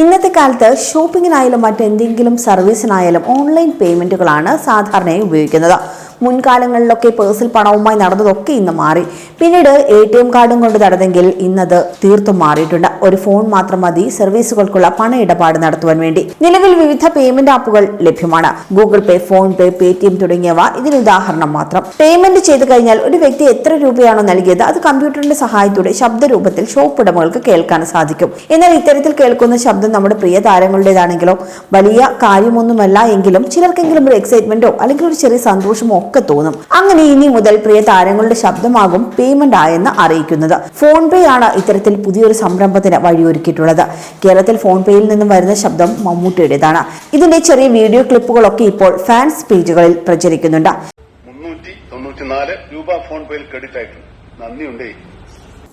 ഇന്നത്തെ കാലത്ത് ഷോപ്പിങ്ങിനായാലും മറ്റെന്തെങ്കിലും സർവീസിനായാലും ഓൺലൈൻ പേയ്മെന്റുകളാണ് സാധാരണയായി ഉപയോഗിക്കുന്നത്. മുൻകാലങ്ങളിലൊക്കെ പേഴ്സിൽ പണവുമായി നടന്നതൊക്കെ ഇന്ന് മാറി. പിന്നീട് എ ടി എം കാർഡും കൊണ്ട് നടന്നെങ്കിൽ ഇന്നത് തീർത്തും മാറിയിട്ടുണ്ട്. ഒരു ഫോൺ മാത്രം മതി സർവീസുകൾക്കുള്ള പണ ഇടപാട് നടത്തുവാൻ വേണ്ടി. നിലവിൽ വിവിധ പേയ്മെന്റ് ആപ്പുകൾ ലഭ്യമാണ്. ഗൂഗിൾ പേ ഫോൺ പേ പേടിഎം തുടങ്ങിയവ ഇതിന് ഉദാഹരണം മാത്രം. പേയ്മെന്റ് ചെയ്തു കഴിഞ്ഞാൽ ഒരു വ്യക്തി എത്ര രൂപയാണോ നൽകിയത് അത് കമ്പ്യൂട്ടറിന്റെ സഹായത്തോടെ ശബ്ദരൂപത്തിൽ ഷോപ്പ് ഉടമകൾക്ക് കേൾക്കാൻ സാധിക്കും. എന്നാൽ ഇത്തരത്തിൽ കേൾക്കുന്ന ശബ്ദം നമ്മുടെ പ്രിയ താരങ്ങളുടേതാണെങ്കിലോ വലിയ കാര്യമൊന്നുമല്ല എങ്കിലും ചിലർക്കെങ്കിലും ഒരു എക്സൈറ്റ്മെന്റോ അല്ലെങ്കിൽ ഒരു ചെറിയ സന്തോഷമോ ഒക്കെ തോന്നും. അങ്ങനെ ഇനി മുതൽ പ്രിയ താരങ്ങളുടെ ശബ്ദമാകും പേയ്മെന്റ് ആയെന്ന് അറിയിക്കുന്നത്. ഫോൺ പേ ആണ് ഇത്തരത്തിൽ പുതിയൊരു സംരംഭത്തിന് വഴിയൊരുക്കിയിട്ടുള്ളത്. കേരളത്തിൽ ഫോൺ പേയിൽ നിന്നും വരുന്ന ശബ്ദം മമ്മൂട്ടിയുടേതാണ്. ഇതിന്റെ ചെറിയ വീഡിയോ ക്ലിപ്പുകളൊക്കെ ഇപ്പോൾ ഫാൻസ് പേജുകളിൽ പ്രചരിക്കുന്നുണ്ട്. രൂപ ഫോൺ പേയിൽ ക്രെഡിറ്റ് ആയിട്ടുണ്ട്. നന്ദിയുണ്ടേ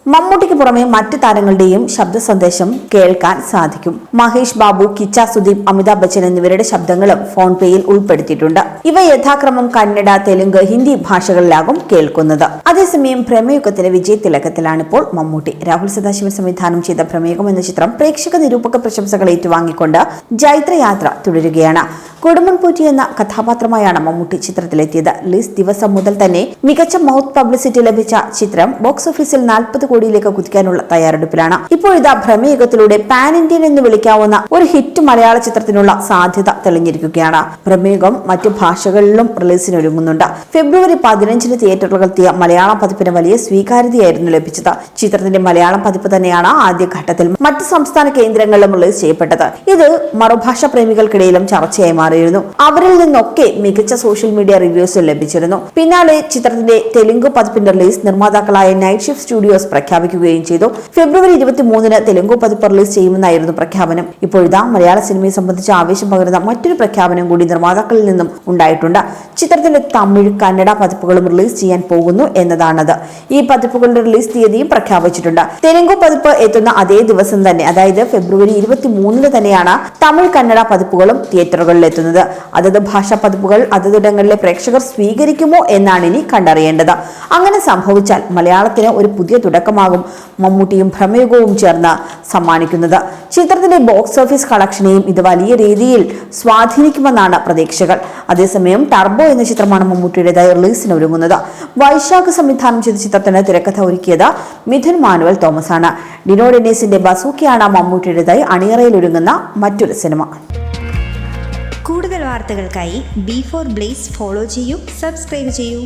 മമ്മൂട്ടിക്ക് പുറമെ മറ്റ് താരങ്ങളുടെയും ശബ്ദ സന്ദേശം കേൾക്കാൻ സാധിക്കും. മഹേഷ് ബാബു കിച്ച സുദീപ് അമിതാഭ് ബച്ചൻ എന്നിവരുടെ ശബ്ദങ്ങളും ഫോൺ പേയിൽ ഉൾപ്പെടുത്തിയിട്ടുണ്ട്. ഇവ യഥാക്രമം കന്നഡ തെലുങ്ക് ഹിന്ദി ഭാഷകളിലാകും കേൾക്കുന്നത്. അതേസമയം പ്രമേയുഗത്തിന്റെ വിജയത്തിലക്കത്തിലാണിപ്പോൾ മമ്മൂട്ടി. രാഹുൽ സദാശിവൻ സംവിധാനം ചെയ്ത പ്രമേയം എന്ന ചിത്രം പ്രേക്ഷക നിരൂപക പ്രശംസകൾ ഏറ്റുവാങ്ങിക്കൊണ്ട് ജൈത്രയാത്ര തുടരുകയാണ്. കുടുംബൻപൂറ്റി എന്ന കഥാപാത്രമായാണ് മമ്മൂട്ടി ചിത്രത്തിലെത്തിയത്. ലിസ് ദിവസം മുതൽ തന്നെ മികച്ച മൗത്ത് പബ്ലിസിറ്റി ലഭിച്ച ചിത്രം ബോക്സ് ഓഫീസിൽ നാൽപ്പത് കോടിയിലേക്ക് കുതിക്കാനുള്ള തയ്യാറെടുപ്പിലാണ്. ഇപ്പോഴിതാ ഭ്രമയുഗത്തിലൂടെ പാൻ ഇന്ത്യൻ എന്ന് വിളിക്കാവുന്ന ഒരു ഹിറ്റ് മലയാള ചിത്രത്തിനുള്ള സാധ്യത തെളിഞ്ഞിരിക്കുകയാണ്. ഭ്രമയുഗം മറ്റു ഭാഷകളിലും റിലീസിനൊരുങ്ങുന്നുണ്ട് ഫെബ്രുവരി പതിനഞ്ചിന് തിയേറ്ററുകളെത്തിയ മലയാള പതിപ്പിന് വലിയ സ്വീകാര്യതയായിരുന്നു ലഭിച്ചത്. ചിത്രത്തിന്റെ മലയാളം പതിപ്പ് തന്നെയാണ് ആദ്യഘട്ടത്തിൽ മറ്റ് സംസ്ഥാന കേന്ദ്രങ്ങളിലും റിലീസ് ചെയ്യപ്പെട്ടത്. ഇത് മറുഭാഷ പ്രേമികൾക്കിടയിലും ചർച്ചയായി മാറിയിരുന്നു. അവരിൽ നിന്നൊക്കെ മികച്ച സോഷ്യൽ മീഡിയ റിവ്യൂസ് ലഭിച്ചിരുന്നു. പിന്നാലെ ചിത്രത്തിന്റെ തെലുങ്ക് പതിപ്പിന്റെ റിലീസ് നിർമ്മാതാക്കളായ നൈറ്റ് ഷിഫ്റ്റ് സ്റ്റുഡിയോസ് പ്രഖ്യാപിക്കുകയും ചെയ്തു. ഫെബ്രുവരി ഇരുപത്തി മൂന്നിന് തെലുങ്കു പതിപ്പ് റിലീസ് ചെയ്യുമെന്നായിരുന്നു പ്രഖ്യാപനം. ഇപ്പോഴിതാ മലയാള സിനിമയെ സംബന്ധിച്ച് ആവേശം പകരുന്ന മറ്റൊരു പ്രഖ്യാപനം കൂടി നിർമ്മാതാക്കളിൽ നിന്നും ഉണ്ടായിട്ടുണ്ട്. ചിത്രത്തിന്റെ തമിഴ് കന്നഡ പതിപ്പുകളും റിലീസ് ചെയ്യാൻ പോകുന്നു എന്നതാണത്. ഈ പതിപ്പുകളുടെ റിലീസ് തീയതിയും പ്രഖ്യാപിച്ചിട്ടുണ്ട്. തെലുങ്കു പതിപ്പ് എത്തുന്ന അതേ ദിവസം തന്നെ അതായത് ഫെബ്രുവരി ഇരുപത്തി മൂന്നിന് തന്നെയാണ് തമിഴ് കന്നഡ പതിപ്പുകളും തിയേറ്ററുകളിൽ എത്തുന്നത്. അതത് ഭാഷാ പതിപ്പുകൾ അതതിടങ്ങളിലെ പ്രേക്ഷകർ സ്വീകരിക്കുമോ എന്നാണ് ഇനി കണ്ടറിയേണ്ടത്. അങ്ങനെ സംഭവിച്ചാൽ മലയാളത്തിന് ഒരു പുതിയ തുടക്കമാകും മമ്മൂട്ടിയും ഭ്രമയുഗവും ചേർന്ന് സമ്മാനിക്കുന്നത്. ചിത്രത്തിന്റെ ബോക്സ് ഓഫീസ് കളക്ഷനെയും ഇത് വലിയ രീതിയിൽ സ്വാധീനിക്കുമെന്നാണ് പ്രതീക്ഷകൾ. അതേസമയം ടർബോ എന്ന ചിത്രമാണ് മമ്മൂട്ടിയുടേതായി റിലീസിന് ഒരുങ്ങുന്നത്. വൈശാഖ് സംവിധാനം ചെയ്ത ചിത്രത്തിന് തിരക്കഥ ഒരുക്കിയത് മിഥുൻ മാനുവൽ തോമസ് ആണ് ഡിനോ ബസൂക്കിയാണ് മമ്മൂട്ടിയുടേതായി അണിയറയിൽ ഒരുങ്ങുന്ന മറ്റൊരു സിനിമ. കൂടുതൽ വാർത്തകൾക്കായി ബി ഫോർ ബ്ലേസ് ഫോളോ ചെയ്യൂ സബ്സ്ക്രൈബ് ചെയ്യൂ.